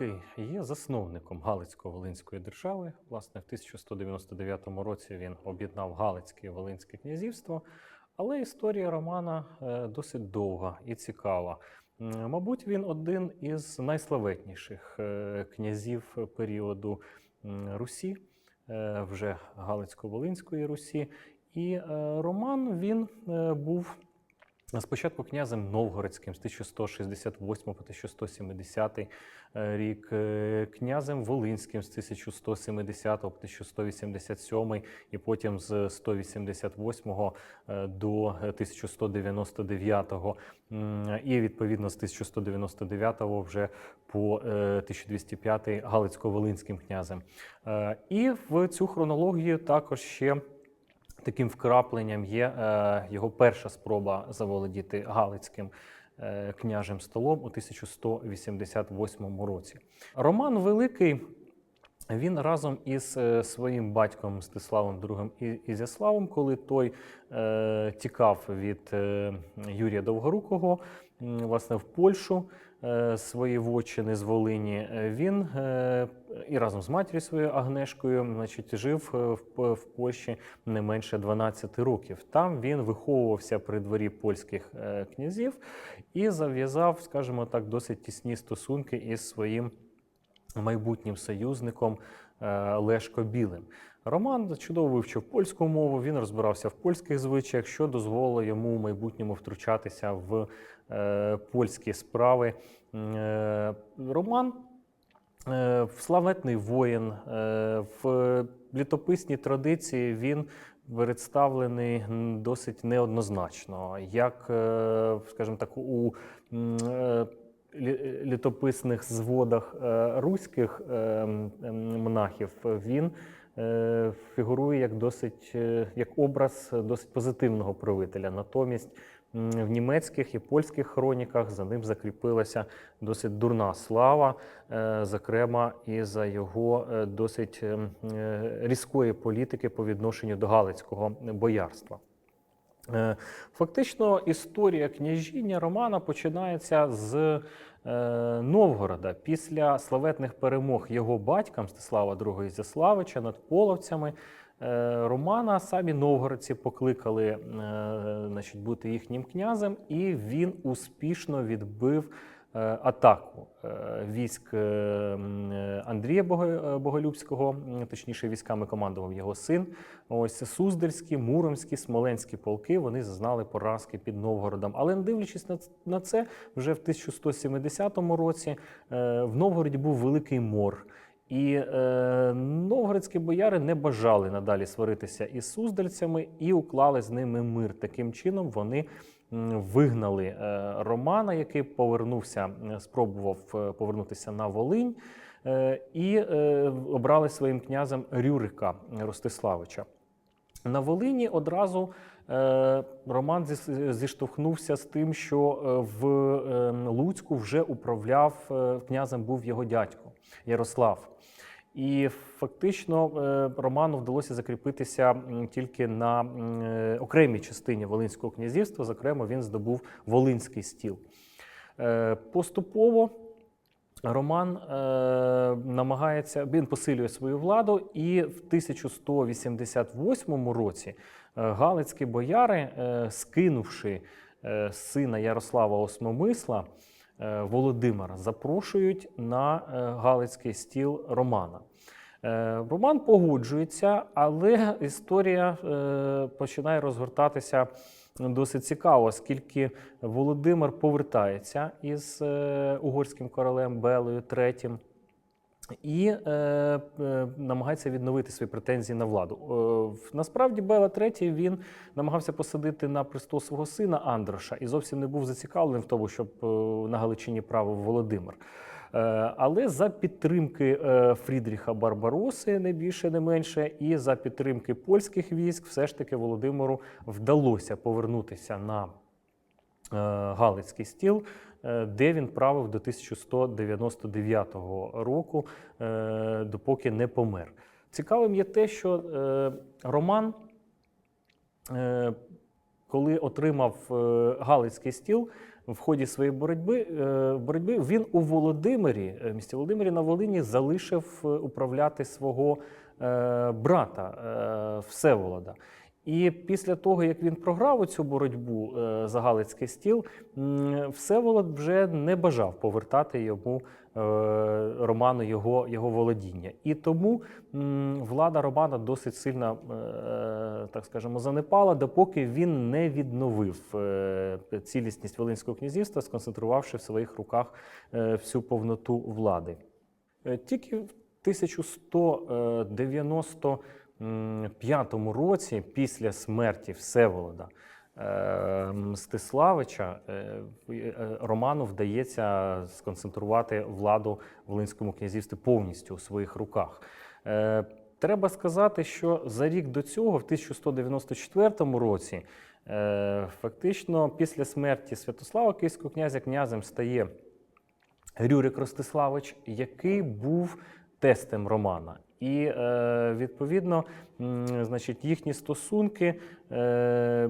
Великий є засновником Галицько-Волинської держави. Власне, в 1199 році він об'єднав Галицьке і Волинське князівство. Але історія Романа е, досить довга і цікава. Мабуть, він один із найславетніших е, князів періоду Русі, е, вже Галицько-Волинської Русі. І Роман він був спочатку князем Новгородським з 1168 по 1170 е, рік, е, князем Волинським з 1170 по 1187 і потім з 188 е, до 1199 м, і відповідно з 1199 вже по е, 1205 Галицько-Волинським князем. І в цю хронологію також ще таким вкрапленням є е, його перша спроба заволодіти Галицьким е, княжим столом у 1188 році. Роман Великий. Він разом із е, своїм батьком Мстиславом II Ізяславом, коли той е, тікав від Юрія Довгорукого, власне, в Польщу свої вотчини з Волині, е, він е, і разом з матір'ю своєю Агнешкою значить, жив е, в, Польщі не менше 12 років. Там він виховувався при дворі польських е, князів і зав'язав, скажімо так, досить тісні стосунки із своїм майбутнім союзником е, Лешко Білим. Роман чудово вивчив польську мову, він розбирався в польських звичаях, що дозволило йому в майбутньому втручатися в е, польські справи. Е, Роман е, славетний воїн, е, в літописній традиції він представлений досить неоднозначно, як, е, скажімо так, у е, літописних зводах е, руських е, монахів він е, фігурує як досить е, як образ досить позитивного правителя. Натомість в німецьких і польських хроніках за ним закріпилася досить дурна слава, е, зокрема і за його е, досить ем, е, різкої політики по відношенню до галицького боярства. Фактично, історія княжіння Романа починається з Новгорода після славетних перемог його батька Мстислава II Зяславича над половцями. е, Романа самі новгородці покликали е, значить, бути їхнім князем, і він успішно відбив е, атаку е, військ е, е, Андрія е, Боголюбського, точніше, військами командував його син. Ось Суздальські, Муромські, Смоленські полки вони зазнали поразки під Новгородом. Але не дивлячись на це, вже в 1170 році е, в Новгороді був великий мор. І е, новгородські бояри не бажали надалі сваритися із суздальцями і уклали з ними мир. Таким чином вони вигнали е, Романа, який повернувся, е, спробував е, повернутися на Волинь, і обрали своїм князем Рюрика Ростиславича. На Волині одразу Роман зіштовхнувся з тим, що в Луцьку вже управляв князем був його дядько Ярослав. І фактично е, Роману вдалося закріпитися тільки на е, окремій частині Волинського князівства. Зокрема, він здобув Волинський стіл. Е, Поступово Роман намагається, він посилює свою владу, і в 1188 році галицькі бояри, скинувши сина Ярослава Осмомисла, Володимира, запрошують на е, галицький стіл Романа. Е, Роман погоджується, але історія е, починає розгортатися досить цікаво, оскільки Володимир повертається із е, угорським королем Белою III і е, е, намагається відновити свої претензії на владу. Е, насправді, Бела III він намагався посадити на престол свого сина Андроша і зовсім не був зацікавлений в тому, щоб е, на Галичині правив Володимир. Е, Але за підтримки е, Фрідріха Барбароси, не більше, не менше, і за підтримки польських військ, все ж таки Володимиру вдалося повернутися на Галицький стіл, е, де він правив до 1199 року, е, допоки не помер. Цікавим є те, що е, Роман, е, коли отримав е, Галицький стіл, в ході своєї боротьби, е, боротьби він у Володимирі, е, місті Володимирі на Волині, залишив е, управляти свого е, брата е, Всеволода. І після того, як він програв цю боротьбу е, за Галицький стіл, Всеволод вже не бажав повертати йому е, Роману його, його володіння. І тому влада Романа досить сильно, е, так скажемо, занепала, допоки він не відновив цілісність Волинського князівства, сконцентрувавши в своїх руках всю повноту влади. Тільки в 1195 році, після смерті Всеволода е, Мстиславича, е, в- е, Роману вдається сконцентрувати владу в Волинському князівстві повністю у своїх руках. Е, Треба сказати, що за рік до цього, в 1194 році, е, фактично після смерті Святослава Київського князя князем стає Рюрик Ростиславич, який був тестем Романа. І е, відповідно, значить, їхні стосунки е,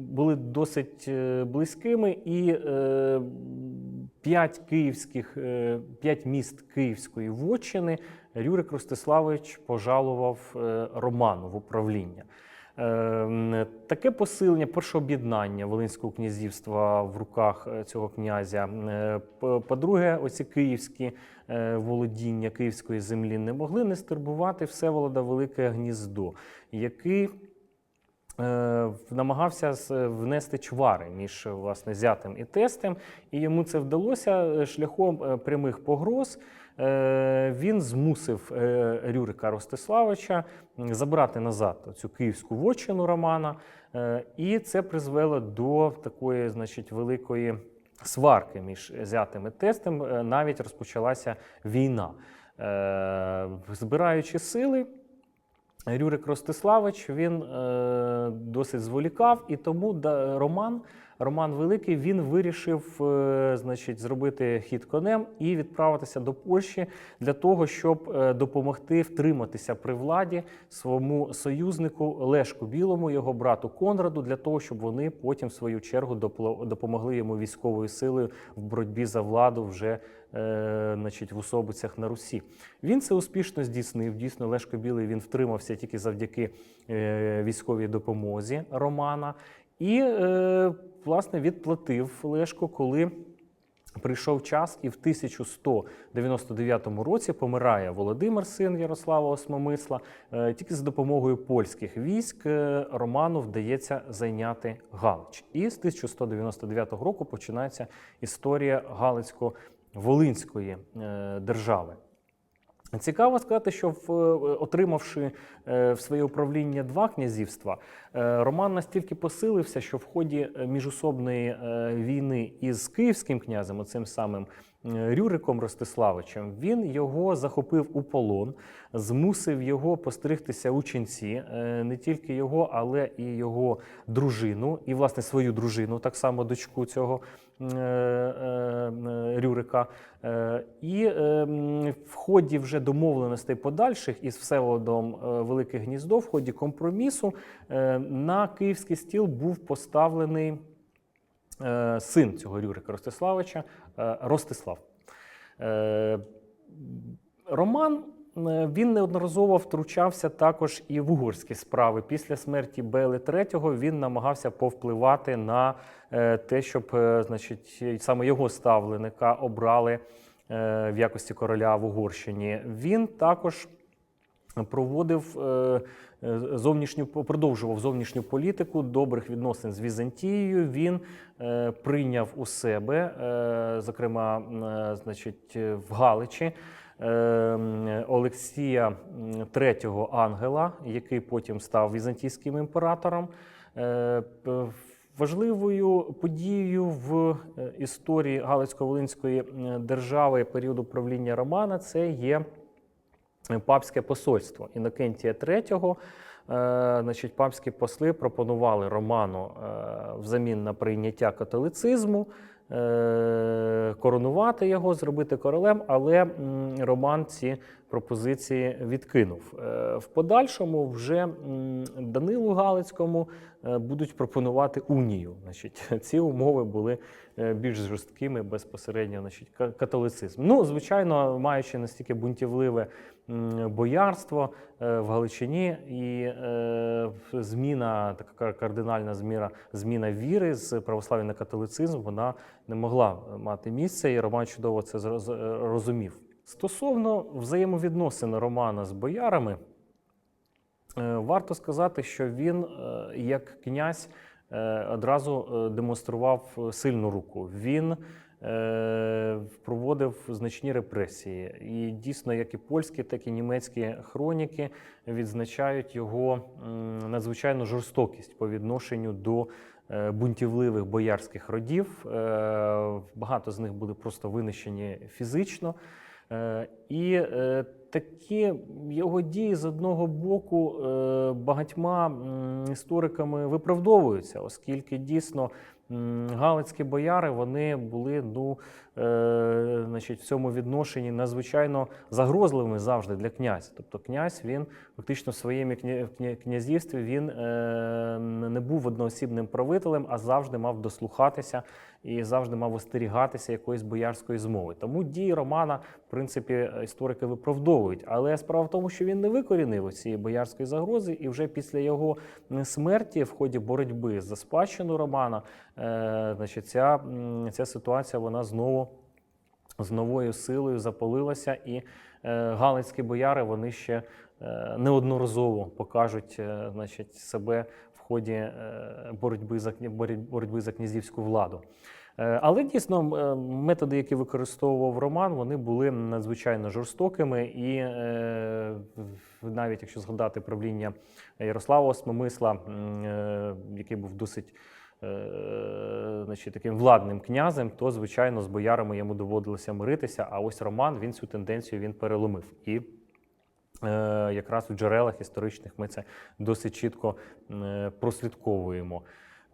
були досить е, близькими, і п'ять київських, п'ять міст Київської вотчини Рюрик Ростиславич пожалував Роману в управління. Е, м, Таке посилення, перше об'єднання Волинського князівства в руках е, цього князя. Е, по- По-друге, оці київські е, володіння київської землі не могли не стурбувати Всеволода Велике Гніздо, який намагався внести чвари між власне зятем і тестем, і йому це вдалося шляхом прямих погроз. Е, Він змусив е, Рюрика Ростиславича забрати назад цю київську вотчину Романа, Е, і це призвело до такої, значить, великої сварки між зятем і тестем. Навіть розпочалася війна. Збираючи сили, Рюрик Ростиславич він досить зволікав, і тому Роман, Роман Великий він вирішив е, значить, зробити хід конем і відправитися до Польщі для того, щоб е, допомогти втриматися при владі своєму союзнику Лешку Білому, його брату Конраду, для того, щоб вони потім, в свою чергу, допомогли йому військовою силою в боротьбі за владу вже е, значить, в особицях на Русі. Він це успішно здійснив. Дійсно, Лешко Білий він втримався тільки завдяки військовій допомозі Романа. І, власне, відплатив Лешко, коли прийшов час, і в 1199 році помирає Володимир, син Ярослава Осмомисла. Е, Тільки за допомогою польських військ е, Роману вдається зайняти Галич. І з 1199 року починається історія Галицько-Волинської е, держави. Цікаво сказати, що в, е, отримавши е, в своє управління два князівства, е, Роман настільки посилився, що в ході міжособної війни із київським князем, оцим самим Рюриком Ростиславичем, він його захопив у полон, змусив його постригтися у ченці, е, не тільки його, але і його дружину, і власне свою дружину, так само дочку цього е, е, Рюрика. І е, в ході вже домовленостей подальших із Всеволодом Велике Гніздо, в ході компромісу, на київський стіл був поставлений син цього Рюрика Ростиславича е, Ростислав. Е, Роман е, він неодноразово втручався також і в угорські справи. Після смерті Бели III він намагався повпливати на е, те, щоб е, значить, саме його ставленика обрали е, в якості короля в Угорщині. Він також проводив е, е, зовнішню продовжував зовнішню політику добрих відносин з Візантією. Він е, прийняв у себе, зокрема, значить, в Галичі. Олексія III ангела, який потім став візантійським імператором. Важливою подією в історії Галицько-Волинської держави періоду правління Романа це є папське посольство Інокентія III. Е, значить, папські посли пропонували Роману е, взамін на прийняття католицизму, е, коронувати його, зробити королем, але романці. Роман ці пропозиції відкинув. Е, в подальшому вже Данилу Галицькому е, будуть пропонувати унію. Значить, ці умови були е, більш жорсткими безпосередньо значить, католицизм. Ну, звичайно, маючи настільки бунтівливе боярство в Галичині і зміна, така кардинальна зміна, зміна віри з православ'я на католицизм, вона не могла мати місце, і Роман чудово це розумів. Стосовно взаємовідносин Романа з боярами, Е, Варто сказати, що він, е, як князь, е, одразу демонстрував сильну руку. Він проводив значні репресії. І дійсно, як і польські, так і німецькі хроніки відзначають його надзвичайну жорстокість по відношенню до бунтівливих боярських родів. Багато з них були просто винищені фізично. Е, І е, такі його дії з одного боку е, багатьма істориками виправдовуються, оскільки дійсно галицькі бояри вони були ну, значить, в цьому відношенні надзвичайно загрозливими завжди для князя. Тобто князь він фактично в своєму кня- кня- князівстві він е, не був одноосібним правителем, а завжди мав дослухатися і завжди мав остерігатися якоїсь боярської змови. Тому дії Романа, в принципі, історики виправдовують. Але справа в тому, що він не викорінив цієї боярської загрози, і вже після його смерті, в ході боротьби за спадщину Романа, е, значить, ця, ця ситуація вона знову з новою силою запалилася, і е, галицькі бояри вони ще е, неодноразово покажуть е, значить, себе в ході боротьби за боротьби за князівську владу. Але дійсно методи, які використовував Роман, вони були надзвичайно жорстокими, і навіть якщо згадати правління Ярослава Осмомисла, який був досить значить, таким владним князем, то звичайно з боярами йому доводилося миритися. А ось Роман він цю тенденцію він переломив. І е, якраз у джерелах історичних ми це досить чітко е, прослідковуємо.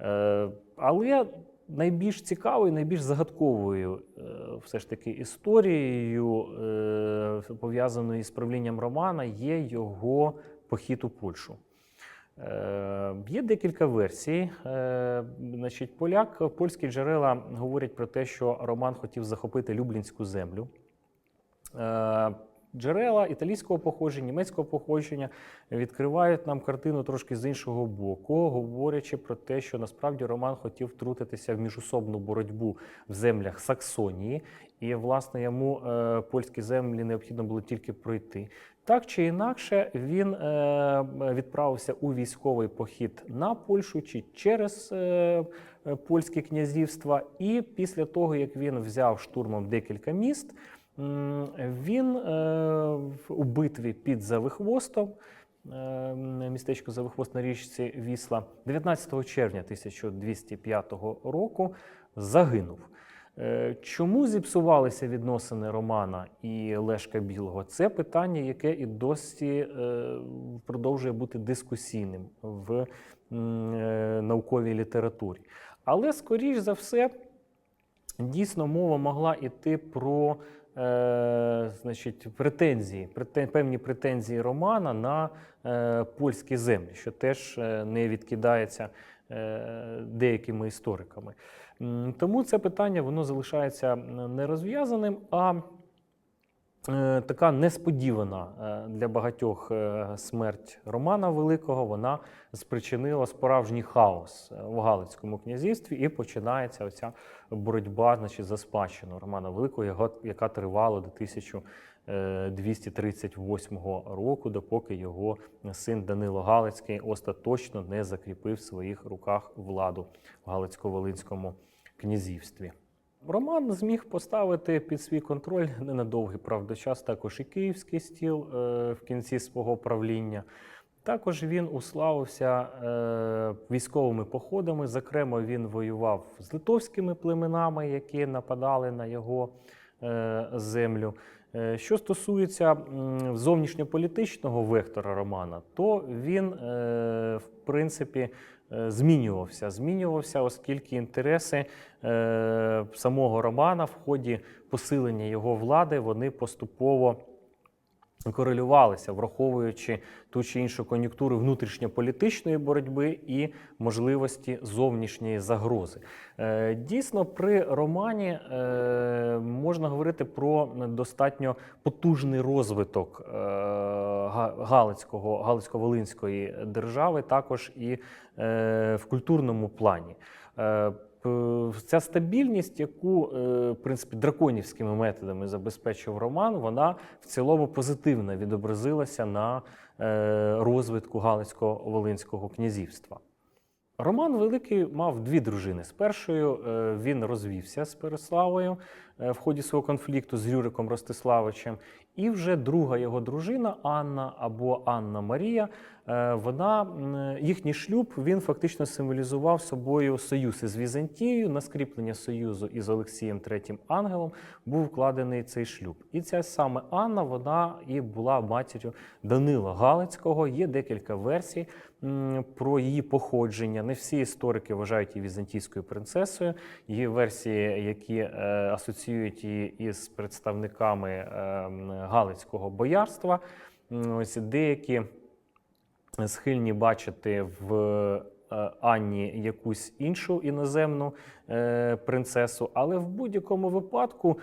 Е, але найбільш цікавою, найбільш загадковою е, все ж таки історією, е, пов'язаною з правлінням Романа, є його похід у Польщу. Е, Є декілька версій. Е, Значить, поляк, польські джерела говорять про те, що Роман хотів захопити Люблінську землю. Е, Джерела італійського походження, німецького походження відкривають нам картину трошки з іншого боку, говорячи про те, що насправді Роман хотів втрутитися в міжусобну боротьбу в землях Саксонії, і власне йому польські землі необхідно було тільки пройти. Так чи інакше, він е, відправився у військовий похід на Польщу чи через е, е, польське князівства. І після того, як він взяв штурмом декілька міст, він у битві під Завихвостом, містечко Завихвост на річці Вісла, 19 червня 1205 року загинув. Е, Чому зіпсувалися відносини Романа і Лешка Білого? Це питання, яке і досі е, продовжує бути дискусійним в е, науковій літературі. Але, скоріш за все, дійсно мова могла йти про значить, претензії, претен, певні претензії Романа на польські землі, що теж не відкидається деякими істориками. Тому це питання воно залишається нерозв'язаним, а е, така несподівана е, для багатьох е, смерть Романа Великого вона спричинила справжній хаос е, в Галицькому князівстві, і починається оця боротьба значить, за спадщину Романа Великого, яка- тривала до 1238 року, допоки його син Данило Галицький остаточно не закріпив в своїх руках владу в Галицько-Волинському князівстві. Роман зміг поставити під свій контроль ненадовгий правда час також і київський стіл е, в кінці свого правління. Також він уславився е, військовими походами. Зокрема, він воював з литовськими племенами, які нападали на його е, землю. Е, Що стосується зовнішньополітичного вектора Романа, то він, е, в принципі, е, змінювався. Змінювався, оскільки інтереси самого Романа в ході посилення його влади вони поступово корелювалися, враховуючи ту чи іншу кон'юнктуру внутрішньополітичної боротьби і можливості зовнішньої загрози. Е, Дійсно, при романі е, можна говорити про достатньо потужний розвиток е, Галицького, Галицько-Волинської держави, також і в культурному плані. Е, Ця стабільність, яку е, в принципі драконівськими методами забезпечив Роман, вона в цілому позитивно відобразилася на е, розвитку Галицько-Волинського князівства. Роман Великий мав дві дружини. З першою він розвівся з Переславою в ході свого конфлікту з Рюриком Ростиславичем. І вже друга його дружина Анна або Анна Марія. е, Вона їхній шлюб він фактично символізував собою союз із Візантією. На скріплення союзу із Олексієм III Ангелом був вкладений цей шлюб. І ця саме Анна вона і була матір'ю Данила Галицького. Є декілька версій про її походження. Не всі історики вважають її візантійською принцесою. Є версії, які е, асоціюють її із представниками е, Галицького боярства. Ось деякі схильні бачити в е, Анні якусь іншу іноземну е, принцесу, але в будь-якому випадку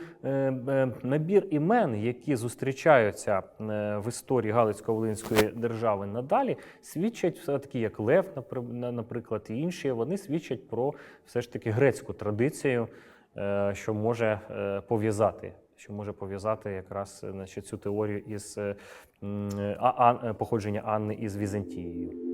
набір імен, які зустрічаються в історії Галицько-Волинської держави надалі, свідчать все таки, як Лев, напри- наприклад, і інші, вони свідчать про все ж таки грецьку традицію, що може е, пов'язати. Що може пов'язати якраз е, значить, цю теорію із е, а, походження Анни із Візантією.